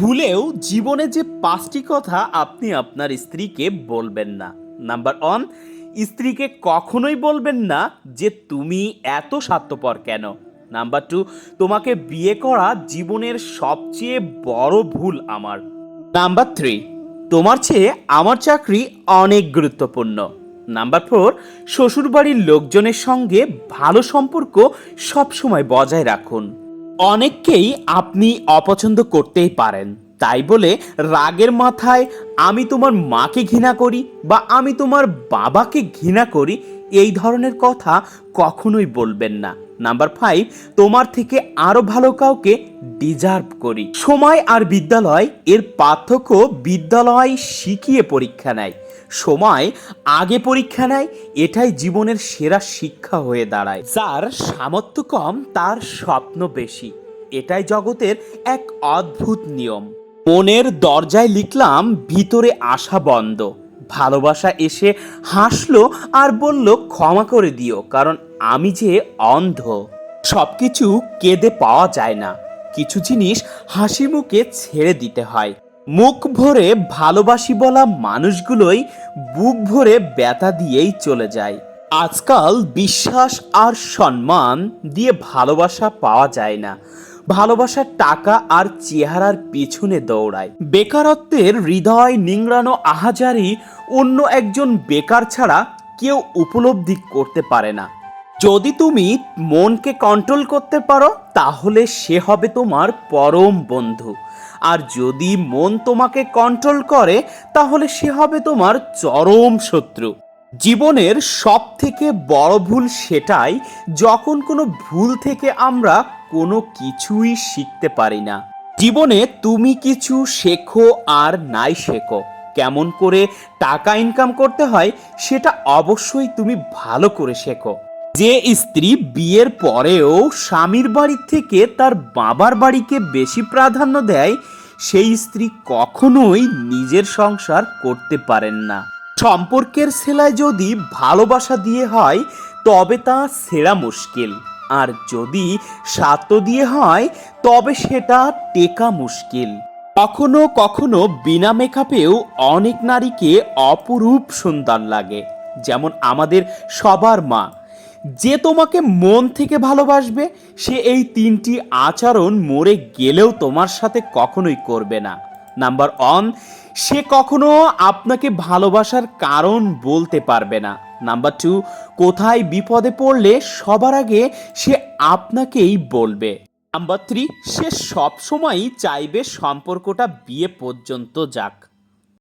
ভুলেও জীবনে যে পাঁচটি কথা আপনি আপনার স্ত্রীকে বলবেন না। নাম্বার ওয়ান, স্ত্রীকে কখনোই বলবেন না যে তুমি এত স্বার্থপর কেন। নাম্বার টু, তোমাকে বিয়ে করা জীবনের সবচেয়ে বড় ভুল আমার। নাম্বার থ্রি, তোমার চেয়ে আমার চাকরি অনেক গুরুত্বপূর্ণ। নাম্বার ফোর, শ্বশুরবাড়ির লোকজনের সঙ্গে ভালো সম্পর্ক সবসময় বজায় রাখুন। অনেককেই আপনি অপছন্দ করতেই পারেন। তাই বলে রাগের মাথায় আমি তোমার মাকে ঘৃণা করি বা আমি তোমার বাবাকে ঘৃণা করি, এই ধরনের কথা কখনোই বলবেন না। নাম্বার ফাইভ তোমার থেকে আরও ভালো কাউকে ডিজার্ভ করি। সময় আর বিদ্যালয়, এর পার্থক্য বিদ্যালয় শিখিয়ে পরীক্ষা নেয়। সময় আগে পরীক্ষা নেয়, এটাই জীবনের সেরা শিক্ষা হয়ে দাঁড়ায়। যার সামর্থ্য কম, তার স্বপ্ন বেশি। এটাই জগতের এক অদ্ভুত নিয়ম। মনের দরজায় লিখলাম, ভিতরে আসা বন্ধ। ভালোবাসা এসে হাসলো আর বলল, ক্ষমা করে দিও, কারণ আমি যে অন্ধ, সবকিছু কেঁদে পাওয়া যায় না। কিছু জিনিস হাসি মুখে ছেড়ে দিতে হয়। মুখ ভরে ভালোবাসি বলা মানুষগুলোই বুক ভরে ব্যথা দিয়েই চলে যায়। আজকাল বিশ্বাস আর সম্মান দিয়ে ভালোবাসা পাওয়া যায় না। ভালোবাসার টাকা আর চেহারার পিছনে দৌড়ায়। বেকারত্বের হৃদয় নিংড়ানো আহাজারি অন্য একজন বেকার ছাড়া কেউ উপলব্ধি করতে পারে না। যদি তুমি মনকে কন্ট্রোল করতে পারো, তাহলে সে হবে তোমার পরম বন্ধু। আর যদি মন তোমাকে কন্ট্রোল করে, তাহলে সে হবে তোমার চরম শত্রু। জীবনের সব থেকে বড় ভুল সেটাই, যখন কোনো ভুল থেকে আমরা কোনো কিছুই শিখতে পারি না। জীবনে তুমি কিছু শেখো আর নাই শেখো। কেমন করে টাকা ইনকাম করতে হয়, সেটা অবশ্যই তুমি ভালো করে শেখো। যে স্ত্রী বিয়ের পরেও স্বামীর বাড়ির থেকে তার বাবার বাড়িকে বেশি প্রাধান্য দেয়, সেই স্ত্রী কখনোই নিজের সংসার করতে পারেন না। সম্পর্কের সেলায় যদি ভালোবাসা দিয়ে হয়, তবে তা সেরা মুশকিল। আর যদি স্বার্থ দিয়ে হয়, তবে সেটা টেকা মুশকিল। কখনো কখনো বিনা মেকআপেও অনেক নারীকে অপরূপ সুন্দর লাগে, যেমন আমাদের সবার মা। যে তোমাকে মন থেকে ভালোবাসবে, সে এই তিনটি আচরণ মরে গেলেও তোমার সাথে কখনোই করবে না। নাম্বার ওয়ান, সে কখনো আপনাকে ভালোবাসার কারণ বলতে পারবে না। নাম্বার টু কোথায় বিপদে পড়লে সবার আগে সে আপনাকেই বলবে। নাম্বার থ্রি সে সবসময়ই চাইবে সম্পর্কটা বিয়ে পর্যন্ত যাক।